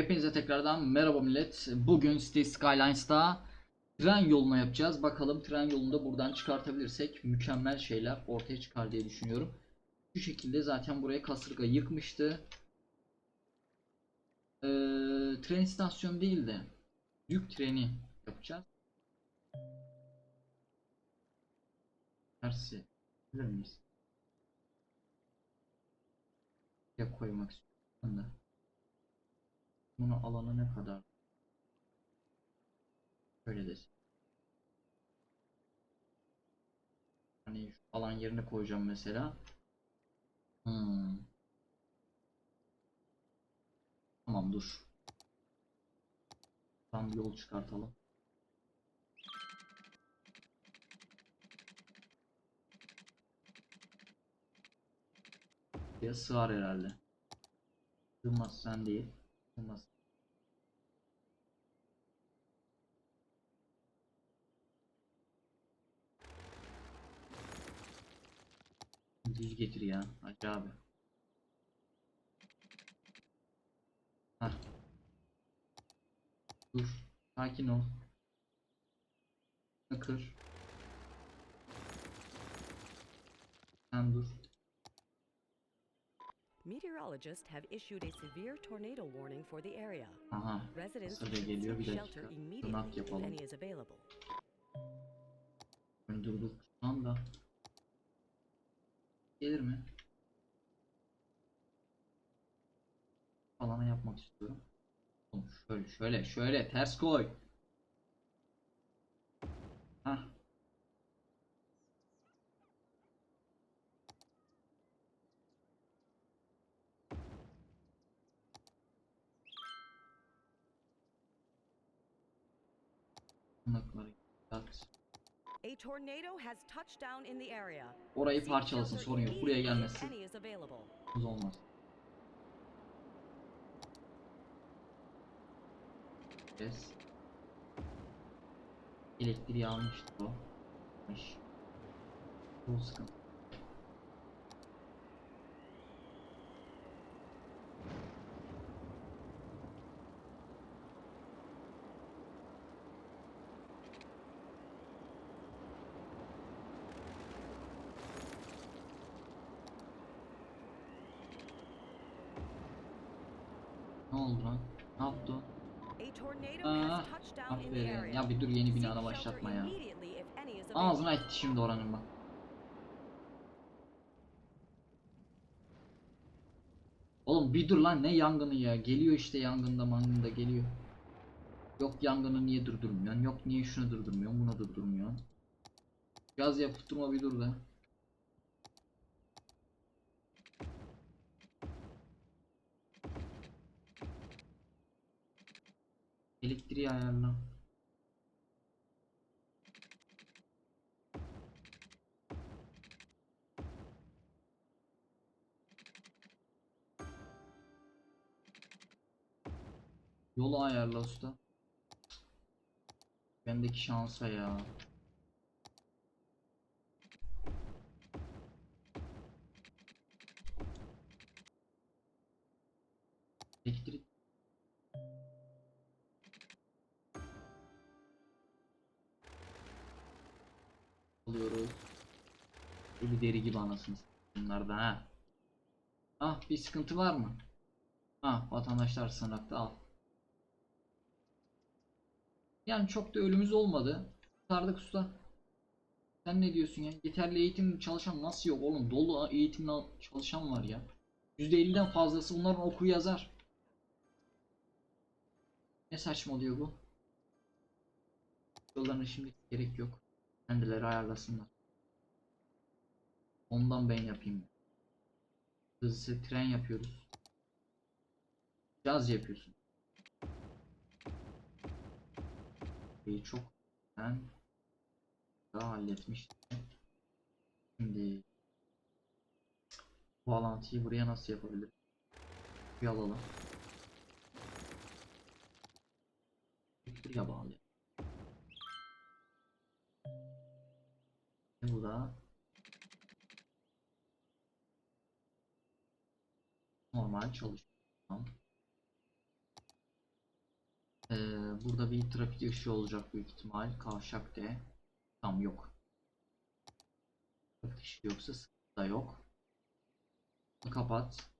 Hepinize tekrardan merhaba millet. Bugün City Skylines'ta tren yoluna yapacağız. Bakalım tren yolunda buradan çıkartabilirsek mükemmel şeyler ortaya çıkar diye düşünüyorum. Şu şekilde zaten buraya kasırga yıkmıştı. Ee, tren istasyonu değil de yük treni yapacağız. Tersi. Bilir miyiz? Ya koymak istiyorum. Bunu alanı ne kadar? Şöyle desin. Hani şu alan yerine koyacağım mesela. Hmm. Tamam dur. Tam yol çıkartalım. Ya sığar herhalde. Sığmaz sen değil. Sığmaz. Düz getir ya. Hacı abi. Hah. Dur. Sakin ol. Kır. Sen dur. Meteorologists have issued a severe tornado warning for the area. Aha. Residents should geliyor bir seek dakika. shelter Tırnak immediately if yapalım. any is available. Durduk şu anda. Gelir mi? Alana yapmak istiyorum. Oğlum şöyle şöyle şöyle ters koy. Hah. Tırnakları at. A tornado has touched down in the area. Orayı parçalasın sorun yok. Buraya gelmesin. Tuz olmaz. Kes. Elektriği almıştı o. Almış. Bu sıkıntı. Ne oldu lan? Ne yaptı o? A tornado has touched down in the Aferin. Ya bir dur yeni shelter başlatma ya. Ağzına etti şimdi oranın bak. Oğlum bir dur lan ne yangını ya. Geliyor işte yangında mangında geliyor. Yok yangını niye durdurmuyorsun? Yok niye şunu durdurmuyorsun? Bunu durdurmuyorsun. Gaz yapıp durma bir dur da. Elektriği ayarla. Yolu ayarla usta. Bendeki şansa ya. Anasını bunlarda ha. Ah bir sıkıntı var mı? Ah vatandaşlar sığınakta al. Yani çok da ölümümüz olmadı. Sardık usta. Sen ne diyorsun ya? Yeterli eğitim çalışan nasıl yok oğlum? Dolu eğitimli al- çalışan var ya. %50'den fazlası bunların okur yazar. Ne saçma oluyor bu? Yollarına şimdi gerek yok. Kendileri ayarlasınlar. Ondan ben yapayım. Hızlı tren yapıyoruz. Caz yapıyorsun. Şeyi çok ben daha halletmiştim. Şimdi bağlantıyı buraya nasıl yapabilirim? Bir alalım. Buraya bağlı. Bu da normal çalışıyor. Tamam. Ee, burada bir trafik ışığı olacak büyük ihtimal. Kavşak de. Tam yok. Trafik ışığı yoksa sıkıntı da yok. Kapat.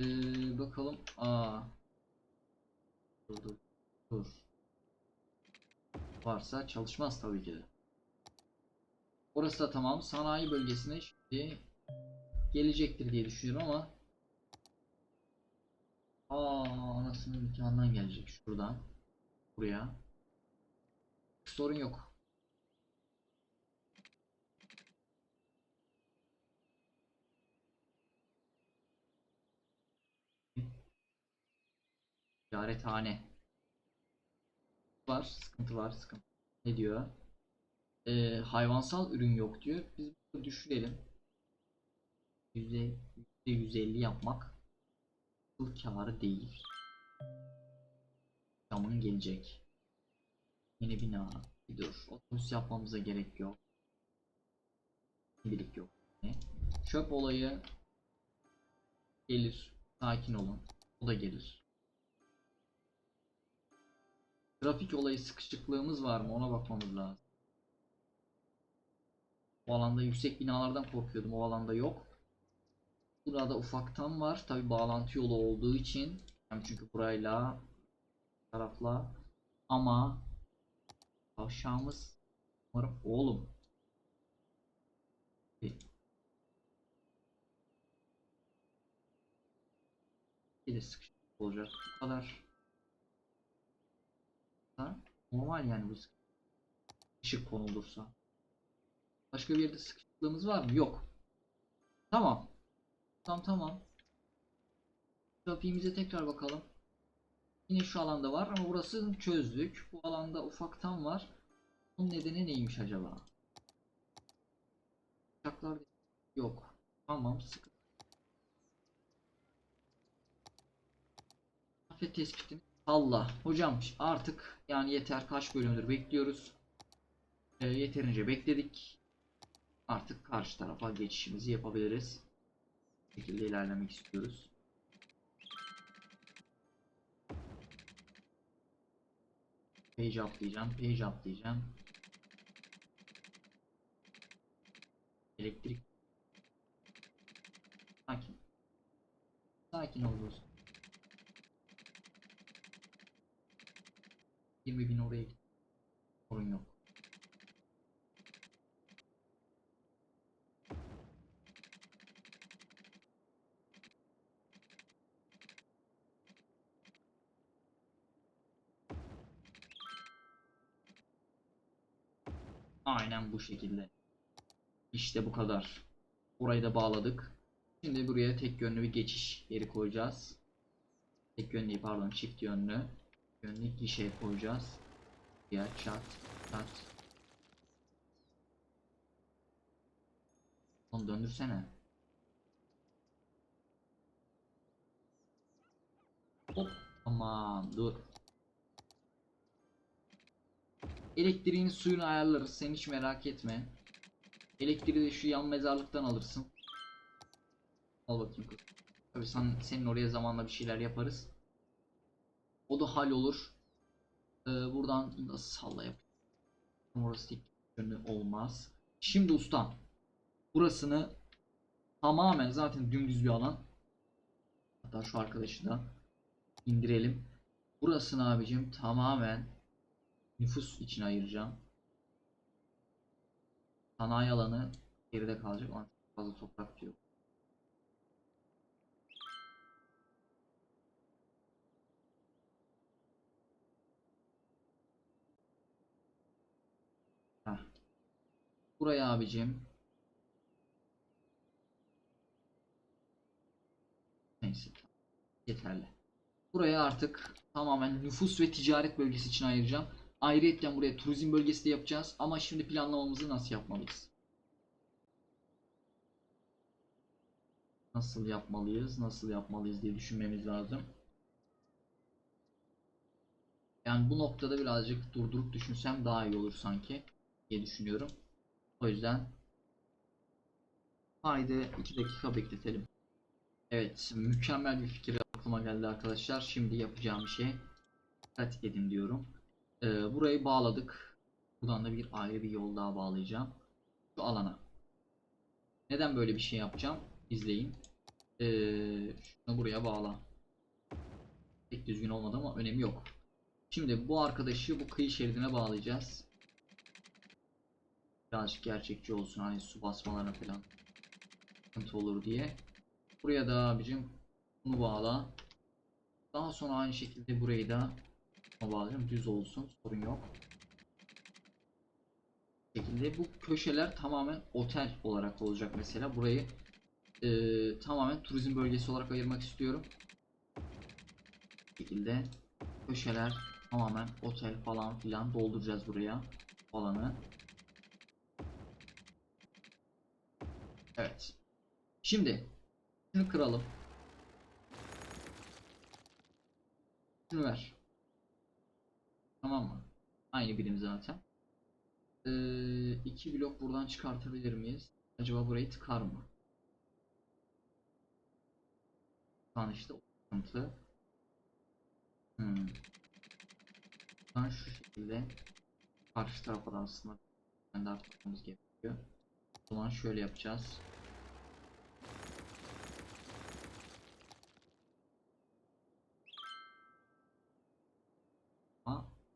Ee, bakalım. Aa. Dur dur. Dur. Varsa çalışmaz tabii ki. Orası da tamam. Sanayi bölgesine şimdi gelecektir diye düşünüyorum ama Aa anasının nikahından gelecek şuradan buraya. Sorun yok. Ticarethane. Var, sıkıntı var, sıkıntı. Ne diyor? Ee, hayvansal ürün yok diyor. Biz bunu düşürelim. Yüzde 150 yapmak akıl kârı değil. Camın gelecek. Yeni bina. Bir dur. Otobüs yapmamıza gerek yok. Şimdilik yok. Ne? Çöp olayı gelir. Sakin olun. O da gelir. Trafik olayı sıkışıklığımız var mı? Ona bakmamız lazım. O alanda yüksek binalardan korkuyordum. O alanda yok. Burada ufaktan var. Tabi bağlantı yolu olduğu için. Hem çünkü burayla tarafla. Ama aşağımız umarım oğlum. Bir sıkışık olacak bu kadar. Normal yani bu sıkışık. Konulursa. Başka bir yerde sıkışıklığımız var mı? Yok. Tamam Tamam tamam. Trafiğimize tekrar bakalım. Yine şu alanda var ama burası çözdük. Bu alanda ufaktan var. Bunun nedeni neymiş acaba? Uçaklar yok. Tamam sıkı. Afet tespitini Allah. Hocam artık yani yeter kaç bölümdür bekliyoruz. Ee, yeterince bekledik. Artık karşı tarafa geçişimizi yapabiliriz şekilde ilerlemek istiyoruz. Page diyeceğim, page diyeceğim. Elektrik. Sakin. Sakin ol dostum. 20 bin oraya git. Sorun yok. Aynen bu şekilde. İşte bu kadar. Burayı da bağladık. Şimdi buraya tek yönlü bir geçiş yeri koyacağız. Tek yönlü pardon çift yönlü. Yönlü gişe koyacağız. Diğer çat çat. Onu döndürsene. Hop. Aman dur. Elektriğin suyunu ayarlarız. Sen hiç merak etme. Elektriği de şu yan mezarlıktan alırsın. Al bakayım. Tabii sen, senin oraya zamanla bir şeyler yaparız. O da hal olur. Ee, buradan da salla yap. Orası tek olmaz. Şimdi ustam. Burasını tamamen zaten dümdüz bir alan. Hatta şu arkadaşı da indirelim. Burasını abicim tamamen nüfus için ayıracağım. Sanayi alanı geride kalacak. Çok fazla toprak diyor. Heh. Buraya abicim. Neyse. Yeterli. Buraya artık tamamen nüfus ve ticaret bölgesi için ayıracağım. Ayrıyetten buraya turizm bölgesi de yapacağız. Ama şimdi planlamamızı nasıl yapmalıyız? Nasıl yapmalıyız? Nasıl yapmalıyız diye düşünmemiz lazım. Yani bu noktada birazcık durdurup düşünsem daha iyi olur sanki diye düşünüyorum. O yüzden haydi 2 dakika bekletelim. Evet, mükemmel bir fikir aklıma geldi arkadaşlar. Şimdi yapacağım şey dikkat edin diyorum. Ee, burayı bağladık. Buradan da bir ayrı bir yol daha bağlayacağım. Şu alana. Neden böyle bir şey yapacağım? İzleyin. Ee, şunu buraya bağla. Pek düzgün olmadı ama önemi yok. Şimdi bu arkadaşı bu kıyı şeridine bağlayacağız. Birazcık gerçekçi olsun hani su basmalarına falan sıkıntı olur diye. Buraya da abicim bunu bağla. Daha sonra aynı şekilde burayı da buna bağlayacağım. Düz olsun. Sorun yok. Bu şekilde bu köşeler tamamen otel olarak olacak mesela. Burayı eee, tamamen turizm bölgesi olarak ayırmak istiyorum. Bu şekilde köşeler tamamen otel falan filan dolduracağız buraya alanı. Evet. Şimdi şunu kıralım. Şunu ver. Tamam mı? Aynı birim zaten. Ee, iki blok buradan çıkartabilir miyiz? Acaba burayı tıkar mı? Şu an işte o sıkıntı. Hmm. Buradan şu şekilde karşı tarafa da aslında kendi atmamız gerekiyor. O zaman şöyle yapacağız.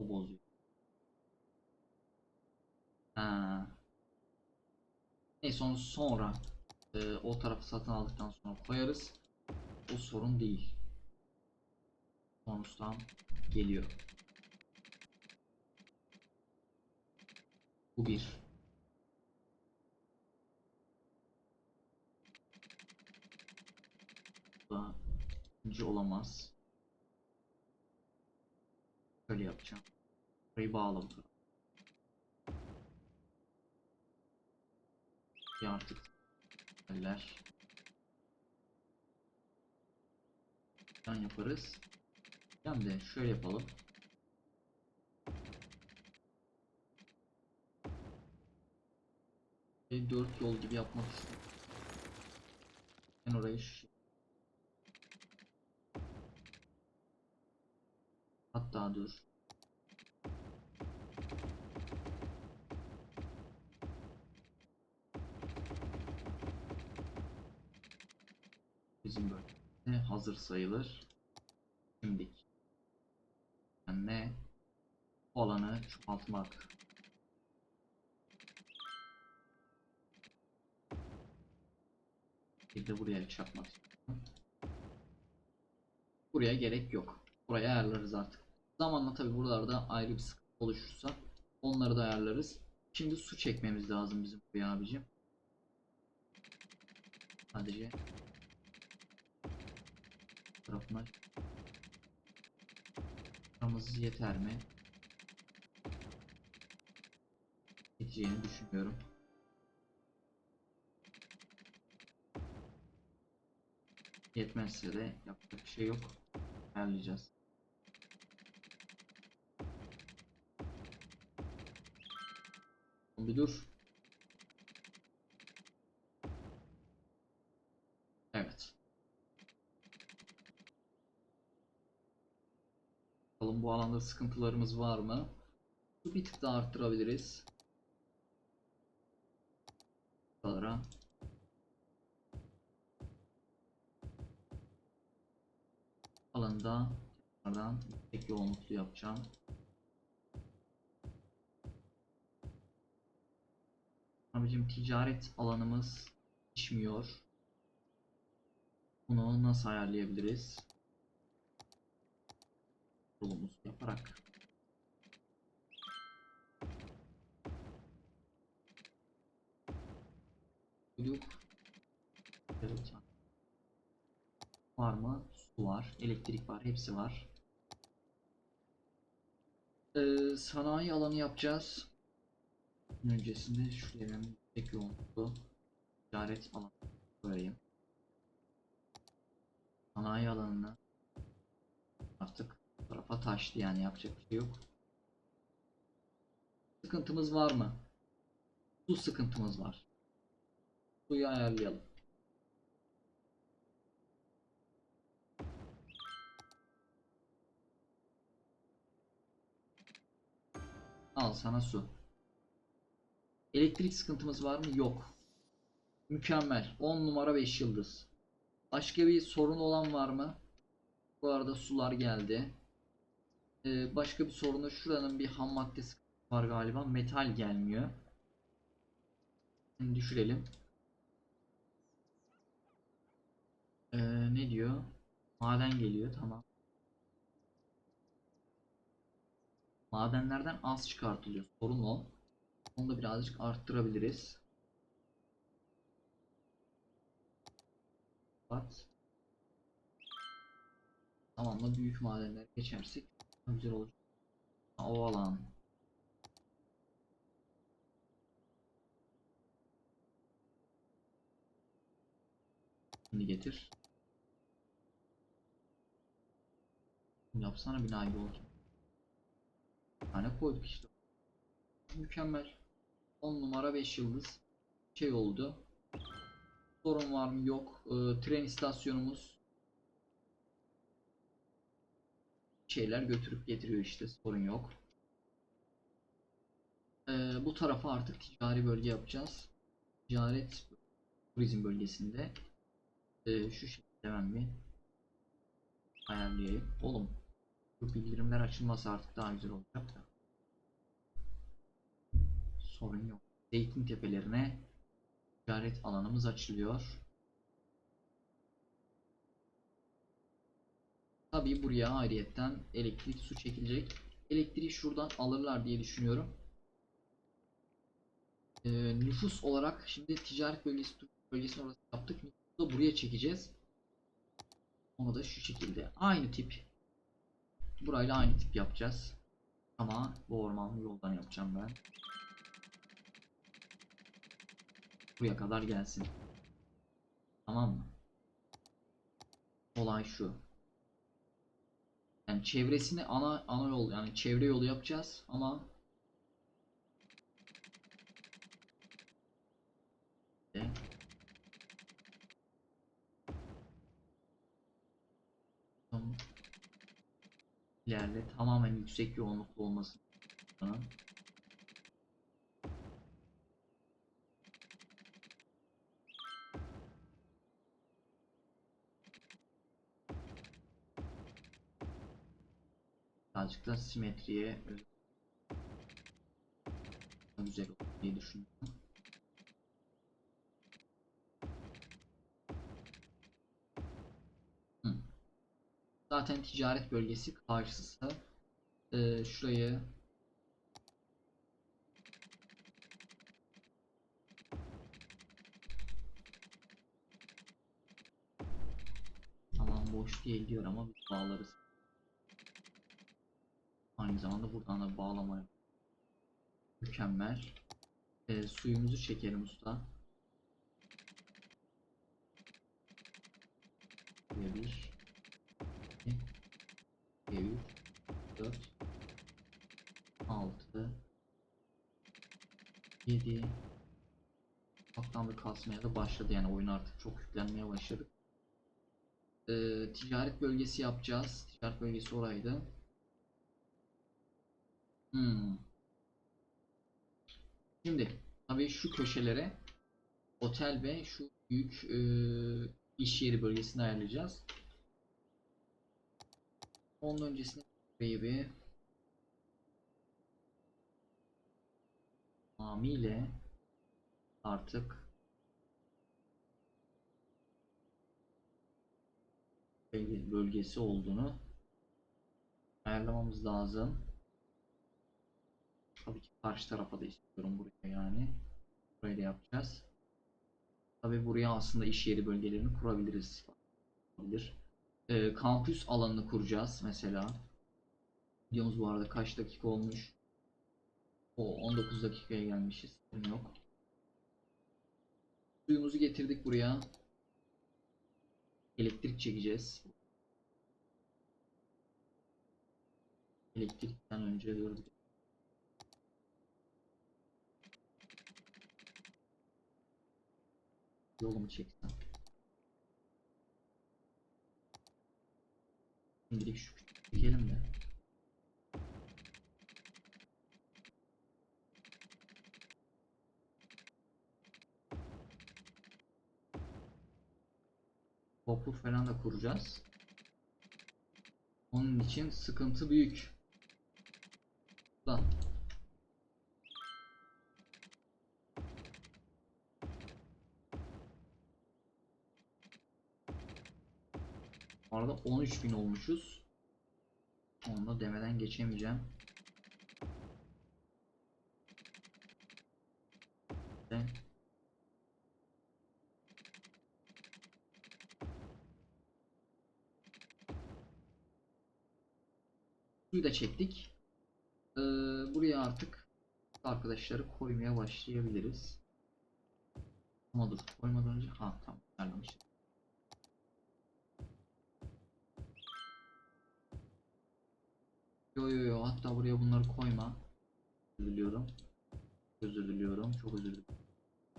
O bozuyor. Ha. Neyse onu sonra e, o tarafı satın aldıktan sonra koyarız. O sorun değil. Bonustan geliyor. Bu bir. Bu da ikinci olamaz. Böyle yapacağım. Burayı bağla. Bir artık eller. Yan yaparız. Hem de şöyle yapalım. Dört yol gibi yapmak istiyorum. Ben orayı şu şekilde- Hatta dur. Bizim böyle hazır sayılır. Şimdi ne bu alanı çoğaltmak. Bir de buraya istiyorum. Buraya gerek yok. Buraya ayarlarız artık. Zamanla tabi buralarda ayrı bir sıkıntı oluşursa onları da ayarlarız. Şimdi su çekmemiz lazım bizim buraya abicim. Sadece tarafına Paramız yeter mi? Yeteceğini düşünüyorum. Yetmezse de yapacak bir şey yok. Ayarlayacağız. Bir dur. Evet. Bakalım bu alanda sıkıntılarımız var mı? Bir tık daha arttırabiliriz. Buralara. Alanda tekrardan tek yoğunluklu yapacağım. Abicim ticaret alanımız pişmiyor. Bunu nasıl ayarlayabiliriz? Yolumuzu yaparak. Koyduk. Evet. Var mı? Su var, elektrik var, hepsi var. Ee, sanayi alanı yapacağız. Öncesinde şuraya ben tek yoğunluklu ticaret alanı koyayım. Sanayi alanına artık tarafa taştı yani yapacak bir şey yok. Sıkıntımız var mı? Su sıkıntımız var. Suyu ayarlayalım. Al sana su. Elektrik sıkıntımız var mı? Yok. Mükemmel. 10 numara 5 yıldız. Başka bir sorun olan var mı? Bu arada sular geldi. Ee, başka bir sorunu şuranın bir ham maddesi var galiba. Metal gelmiyor. Şimdi düşürelim. Ee, ne diyor? Maden geliyor. Tamam. Madenlerden az çıkartılıyor. Sorun o. Onu da birazcık arttırabiliriz. Bak. Tamamla büyük madenler geçersek güzel olacak. O alan. Şimdi getir. Yapsana binayı olacak. Bir tane koyduk işte. Mükemmel. 10 numara 5 yıldız. Şey oldu. Sorun var mı? Yok. Ee, tren istasyonumuz şeyler götürüp getiriyor işte. Sorun yok. Ee, bu tarafa artık ticari bölge yapacağız. Ticaret turizm bölgesinde ee, şu şekilde hemen bir ayarlayayım. Oğlum bu bildirimler açılmasa artık daha güzel olacak da. Sorun yok. Zeytin tepelerine ticaret alanımız açılıyor. Tabii buraya ayrıyetten elektrik su çekilecek. Elektriği şuradan alırlar diye düşünüyorum. Ee, nüfus olarak şimdi ticaret bölgesi bölgesini orası yaptık. Nüfusu da buraya çekeceğiz. Onu da şu şekilde. Aynı tip. Burayla aynı tip yapacağız. Ama bu ormanlı yoldan yapacağım ben. Buraya kadar gelsin. Tamam mı? Olay şu. Yani çevresini ana ana yol yani çevre yolu yapacağız ama E. İlerle tamamen yüksek yoğunluklu olması. Tamam. Birazcık da simetriye güzel olur diye düşünüyorum. Hı. Zaten ticaret bölgesi karşısı. Ee, şurayı boş değil diyor ama bağlarız. Zamanda buradan da bağlama yap- Mükemmel. Ee, suyumuzu çekelim usta. Buraya bir. iki, üç, dört, altı, yedi. Ufaktan bir kasmaya da başladı yani oyun artık çok yüklenmeye başladı. Ee, ticaret bölgesi yapacağız. Ticaret bölgesi oraydı. Hmm. Şimdi tabii şu köşelere otel ve şu büyük e, iş yeri bölgesini ayarlayacağız. Onun öncesinde bir tamamıyla artık bölge- bölgesi olduğunu ayarlamamız lazım. Tabii ki karşı tarafa da istiyorum buraya yani. Burayı da yapacağız. Tabii buraya aslında iş yeri bölgelerini kurabiliriz. Olabilir. Ee, kampüs alanını kuracağız mesela. Videomuz bu arada kaç dakika olmuş? O 19 dakikaya gelmişiz. Yok. Suyumuzu getirdik buraya. Elektrik çekeceğiz. Elektrikten önce gördük. Yolumu çeksem. Şimdilik şu çekelim de. Toplu falan da kuracağız. Onun için sıkıntı büyük. 5000 olmuşuz. Onu demeden geçemeyeceğim. Suyu da çektik. Ee, buraya artık arkadaşları koymaya başlayabiliriz. Ama dur koymadan önce ha tamam ayarlamıştım. Yo yo yo hatta buraya bunları koyma. Özür diliyorum. Özür diliyorum. Çok özür diliyorum.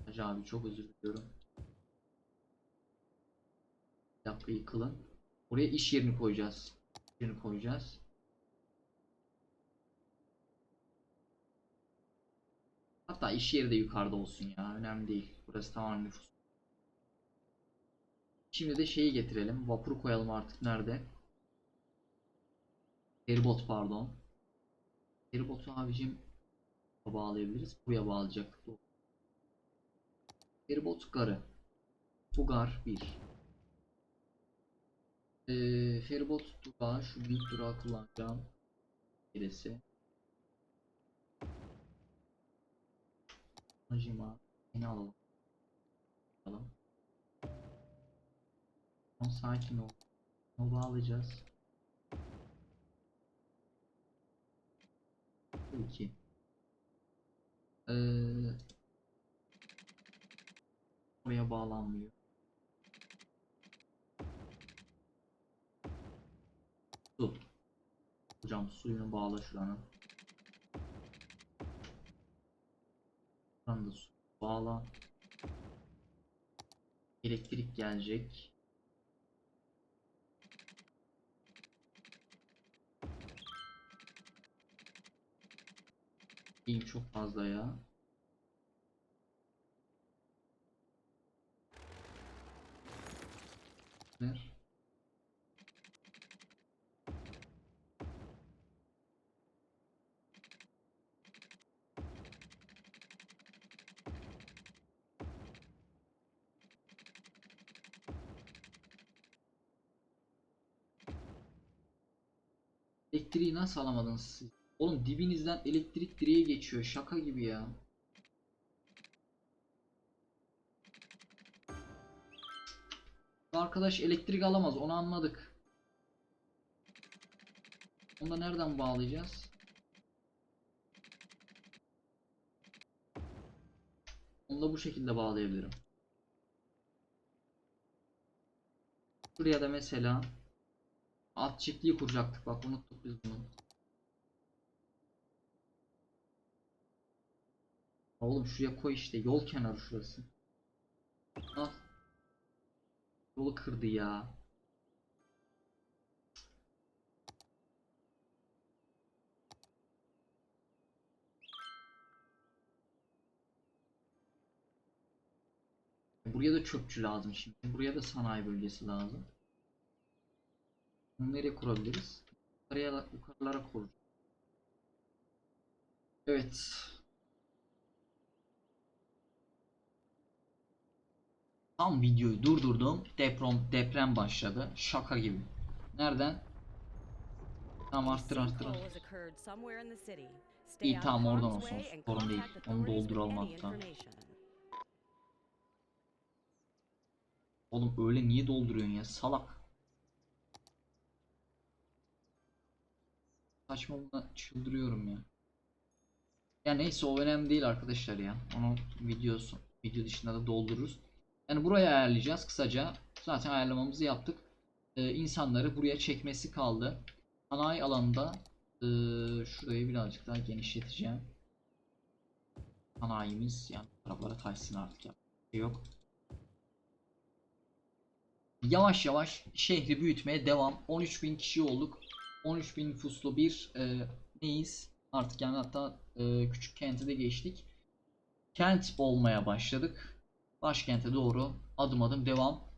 Hacı abi çok özür diliyorum. Bir dakika yıkılın. Buraya iş yerini koyacağız. İş yerini koyacağız. Hatta iş yeri de yukarıda olsun ya. Önemli değil. Burası tamamen nüfus. Şimdi de şeyi getirelim. Vapuru koyalım artık. Nerede? Feribot pardon. Feribotu abicim bağlayabiliriz. Buraya bağlayacak. Feribot garı. Bu gar 1. Ee, feribot durağı. Şu büyük durağı kullanacağım. Birisi. Hacima. Yine alalım. Alalım. Sakin ol. Onu bağlayacağız. 2 ee, Oraya bağlanmıyor. Su. Hocam suyunu bağla şuranın. Şuranın da su bağla. Elektrik gelecek. İyiyim çok fazla ya. Ver. Elektriği nasıl alamadınız siz? Oğlum dibinizden elektrik direği geçiyor. Şaka gibi ya. Arkadaş elektrik alamaz. Onu anladık. Onu da nereden bağlayacağız? Onu da bu şekilde bağlayabilirim. Şuraya da mesela at çiftliği kuracaktık. Bak unuttuk biz bunu. Oğlum şuraya koy işte yol kenarı şurası. Al. Yolu kırdı ya. Buraya da çöpçü lazım şimdi. Buraya da sanayi bölgesi lazım. Bunu nereye kurabiliriz? Yukarıya, yukarılara kur. Evet. Tam videoyu durdurdum. Deprem deprem başladı. Şaka gibi. Nereden? Tamam arttır arttır. İyi tamam oradan olsun. Sorun değil. Onu dolduralım hatta. Oğlum öyle niye dolduruyorsun ya salak. Saçma buna çıldırıyorum ya. Ya neyse o önemli değil arkadaşlar ya. Onu videosu video dışında da doldururuz. Yani buraya ayarlayacağız kısaca. Zaten ayarlamamızı yaptık. Ee, insanları buraya çekmesi kaldı. Sanayi alanında ee, şurayı birazcık daha genişleteceğim. Sanayimiz yani taraflara taşsın artık ya. Şey yok. Yavaş yavaş şehri büyütmeye devam. 13.000 kişi olduk. 13.000 nüfuslu bir e, neyiz? Artık yani hatta e, küçük kenti de geçtik. Kent olmaya başladık. Başkente doğru adım adım devam.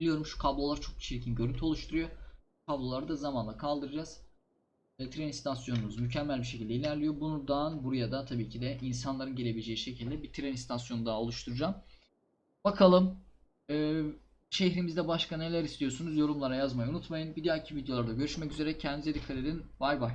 Biliyorum şu kablolar çok çirkin görüntü oluşturuyor. Kabloları da zamanla kaldıracağız. E, tren istasyonumuz mükemmel bir şekilde ilerliyor. Buradan buraya da tabii ki de insanların gelebileceği şekilde bir tren istasyonu daha oluşturacağım. Bakalım e, şehrimizde başka neler istiyorsunuz yorumlara yazmayı unutmayın. Bir dahaki videolarda görüşmek üzere. Kendinize dikkat edin. Bay bay.